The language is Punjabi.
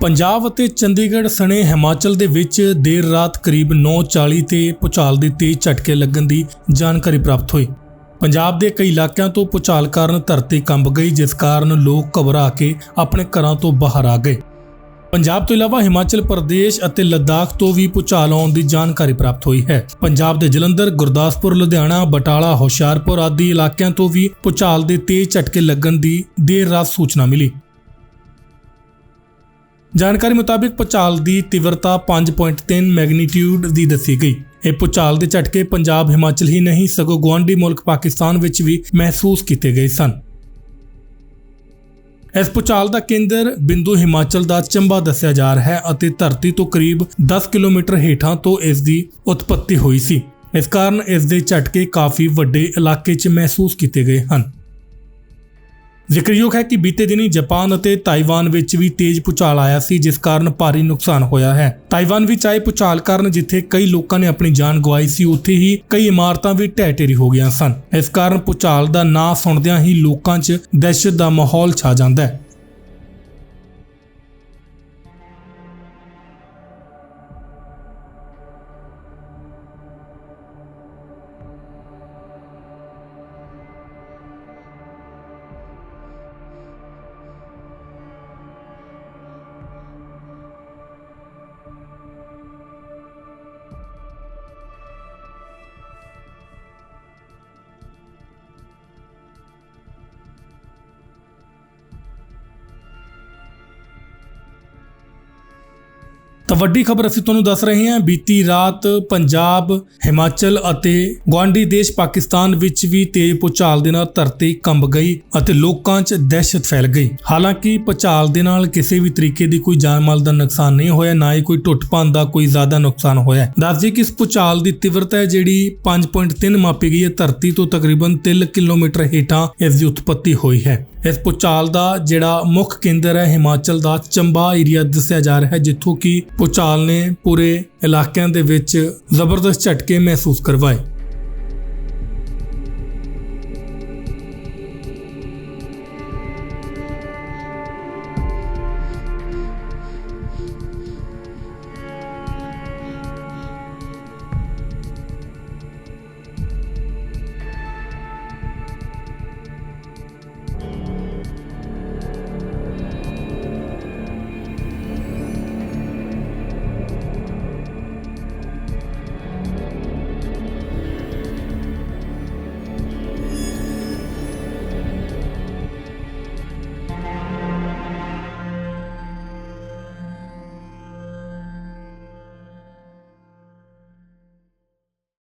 ਪੰਜਾਬ ਅਤੇ ਚੰਡੀਗੜ੍ਹ ਸਣੇ ਹਿਮਾਚਲ ਦੇ ਵਿੱਚ ਦੇਰ ਰਾਤ ਕਰੀਬ 9:40 ਤੇ ਭੂਚਾਲ ਦੇ ਤੇਜ਼ ਝਟਕੇ ਲੱਗਣ ਦੀ ਜਾਣਕਾਰੀ ਪ੍ਰਾਪਤ ਹੋਈ। ਪੰਜਾਬ ਦੇ ਕਈ ਇਲਾਕਿਆਂ ਤੋਂ ਭੂਚਾਲ ਕਾਰਨ ਧਰਤੀ ਕੰਬ ਗਈ, ਜਿਸ ਕਾਰਨ ਲੋਕ ਘਬਰਾ ਕੇ ਆਪਣੇ ਘਰਾਂ ਤੋਂ ਬਾਹਰ ਆ ਗਏ। ਪੰਜਾਬ ਤੋਂ ਇਲਾਵਾ ਹਿਮਾਚਲ ਪ੍ਰਦੇਸ਼ ਅਤੇ ਲੱਦਾਖ ਤੋਂ ਵੀ ਭੂਚਾਲ ਆਉਣ ਦੀ ਜਾਣਕਾਰੀ ਪ੍ਰਾਪਤ ਹੋਈ ਹੈ। ਪੰਜਾਬ ਦੇ ਜਲੰਧਰ, ਗੁਰਦਾਸਪੁਰ, ਲੁਧਿਆਣਾ, ਬਟਾਲਾ, ਹੁਸ਼ਿਆਰਪੁਰ ਆਦਿ ਇਲਾਕਿਆਂ ਤੋਂ ਵੀ ਭੂਚਾਲ ਦੇ ਤੇਜ਼ ਝਟਕੇ ਲੱਗਣ ਦੀ ਦੇਰ ਰਾਤ ਸੂਚਨਾ ਮਿਲੀ। ਜਾਣਕਾਰੀ ਮੁਤਾਬਿਕ ਭੂਚਾਲ ਦੀ ਤੀਵਰਤਾ 5.3 ਮੈਗਨੀਟਿਊਡ ਦੀ ਦੱਸੀ ਗਈ। ਇਹ ਭੂਚਾਲ ਦੇ ਝਟਕੇ ਪੰਜਾਬ, ਹਿਮਾਚਲ ਹੀ ਨਹੀਂ, ਸਗੋਂ ਗੁਆਂਢੀ ਮੁਲਕ ਪਾਕਿਸਤਾਨ ਵਿੱਚ ਵੀ ਮਹਿਸੂਸ ਕੀਤੇ ਗਏ ਸਨ। ਇਸ ਭੂਚਾਲ ਦਾ ਕੇਂਦਰ ਬਿੰਦੂ ਹਿਮਾਚਲ ਦਾ ਚੰਬਾ ਦੱਸਿਆ ਜਾ ਰਿਹਾ ਹੈ ਅਤੇ ਧਰਤੀ ਤੋਂ ਕਰੀਬ 10 ਕਿਲੋਮੀਟਰ ਹੇਠਾਂ ਤੋਂ ਇਸ ਦੀ ਉਤਪਤੀ ਹੋਈ ਸੀ। ਇਸ ਕਾਰਨ ਇਸ ਦੇ ਝਟਕੇ ਕਾਫੀ ਵੱਡੇ ਇਲਾਕੇ 'ਚ ਮਹਿਸੂਸ ਕੀਤੇ ਗਏ ਹਨ। ਜ਼ਿਕਰਯੋਗ ਹੈ ਕਿ ਬੀਤੇ ਦਿਨੀ ਜਾਪਾਨ ਅਤੇ ਤਾਈਵਾਨ ਵਿੱਚ ਵੀ ਤੇਜ਼ ਭੂਚਾਲ ਆਇਆ ਸੀ, ਜਿਸ ਕਾਰਨ ਭਾਰੀ ਨੁਕਸਾਨ ਹੋਇਆ ਹੈ। ਤਾਈਵਾਨ ਵਿੱਚ ਆਏ ਭੂਚਾਲ ਕਾਰਨ ਜਿੱਥੇ ਕਈ ਲੋਕਾਂ ਨੇ ਆਪਣੀ ਜਾਨ ਗਵਾਈ ਸੀ, ਉੱਥੇ ਹੀ ਕਈ ਇਮਾਰਤਾਂ ਵੀ ਢਹਿ ਢੇਰੀ ਹੋ ਗਈਆਂ ਸਨ। ਇਸ ਕਾਰਨ ਭੂਚਾਲ ਦਾ ਨਾਂ ਸੁਣਦਿਆਂ ਹੀ ਲੋਕਾਂ 'ਚ ਦਹਿਸ਼ਤ ਦਾ ਮਾਹੌਲ ਛਾ ਜਾਂਦਾ ਹੈ। ਤਾਂ ਵੱਡੀ ਖਬਰ ਅਸੀਂ ਤੁਹਾਨੂੰ ਦੱਸ ਰਹੇ ਹਾਂ, ਬੀਤੀ ਰਾਤ ਪੰਜਾਬ, ਹਿਮਾਚਲ ਅਤੇ ਗੁਆਂਢੀ ਦੇਸ਼ ਪਾਕਿਸਤਾਨ ਵਿੱਚ ਵੀ ਤੇਜ਼ ਭੂਚਾਲ ਦੇ ਨਾਲ ਧਰਤੀ ਕੰਬ ਗਈ ਅਤੇ ਲੋਕਾਂ 'ਚ ਦਹਿਸ਼ਤ ਫੈਲ ਗਈ। ਹਾਲਾਂਕਿ ਭੂਚਾਲ ਦੇ ਨਾਲ ਕਿਸੇ ਵੀ ਤਰੀਕੇ ਦੀ ਕੋਈ ਜਾਨ ਮਾਲ ਦਾ ਨੁਕਸਾਨ ਨਹੀਂ ਹੋਇਆ, ਨਾ ਹੀ ਕੋਈ ਟੁੱਟ ਭੰਨ ਦਾ ਕੋਈ ਜ਼ਿਆਦਾ ਨੁਕਸਾਨ ਹੋਇਆ। ਦੱਸ ਦਈਏ ਕਿ ਇਸ ਭੂਚਾਲ ਦੀ ਤੀਵਰਤਾ ਹੈ ਜਿਹੜੀ 5.3 ਮਾਪੀ ਗਈ ਹੈ। ਧਰਤੀ ਤੋਂ ਤਕਰੀਬਨ 3 ਕਿਲੋਮੀਟਰ ਹੇਠਾਂ ਇਸ ਦੀ ਉਤਪਤੀ ਹੋਈ ਹੈ। ਇਸ ਭੂਚਾਲ ਦਾ ਜਿਹੜਾ ਮੁੱਖ ਕੇਂਦਰ ਹੈ ਹਿਮਾਚਲ ਦਾ ਚੰਬਾ ਏਰੀਆ ਦੱਸਿਆ ਜਾ ਰਿਹਾ ਹੈ, ਜਿੱਥੋਂ ਕਿ ਭੂਚਾਲ ਨੇ ਪੂਰੇ ਇਲਾਕਿਆਂ ਦੇ ਵਿੱਚ ਜ਼ਬਰਦਸਤ ਝਟਕੇ ਮਹਿਸੂਸ ਕਰਵਾਏ।